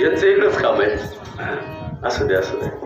यांचं एकच काम आहे. असं द्या असं द्या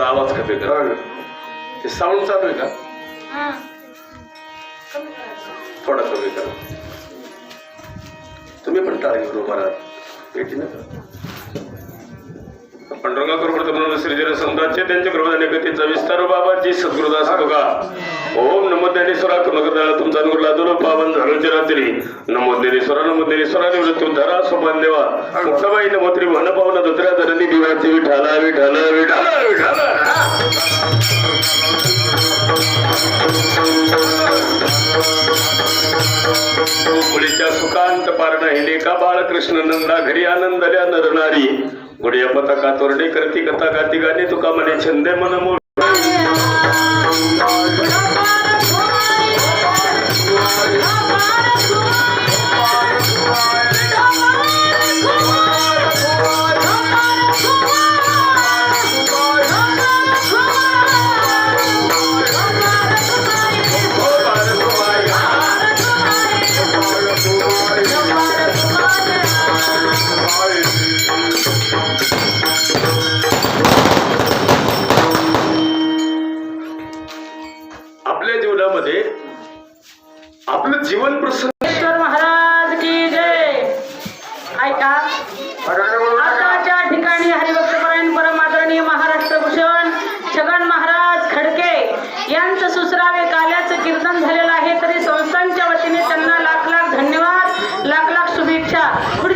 थोडा आवाज कमी कर ते साऊंड चालू आहे का? थोडा कमी करा तुम्ही पण टाळी करू मला भेटी नका पांडुरंगा करू म्हणून श्रीजन संतांचे त्यांच्या कृपदाने गतीचा विस्तार बाबांची सद्गुरुदास बघा. ओम नमो ज्ञानेश्वरा कनकदाळा तुमचा अनुग्रह लादून पावन झालंची रात्री. नमो ज्ञानेश्वरा नमो ज्ञानेश्वरा निवृत्ती धरा सोपान देवा. मुक्ताबाई नमो मन पावन दुसऱ्या धरणी दिव्याची विठाला विठाला विठाला विठाला मुलीच्या सुखांत पारण हिने का बाळकृष्ण नंदा घरी आनंदल्या नरनारी. गुडिया पताका तोरणे करती कथा गाती गाणे तुका म्हणे छंदे मन मोड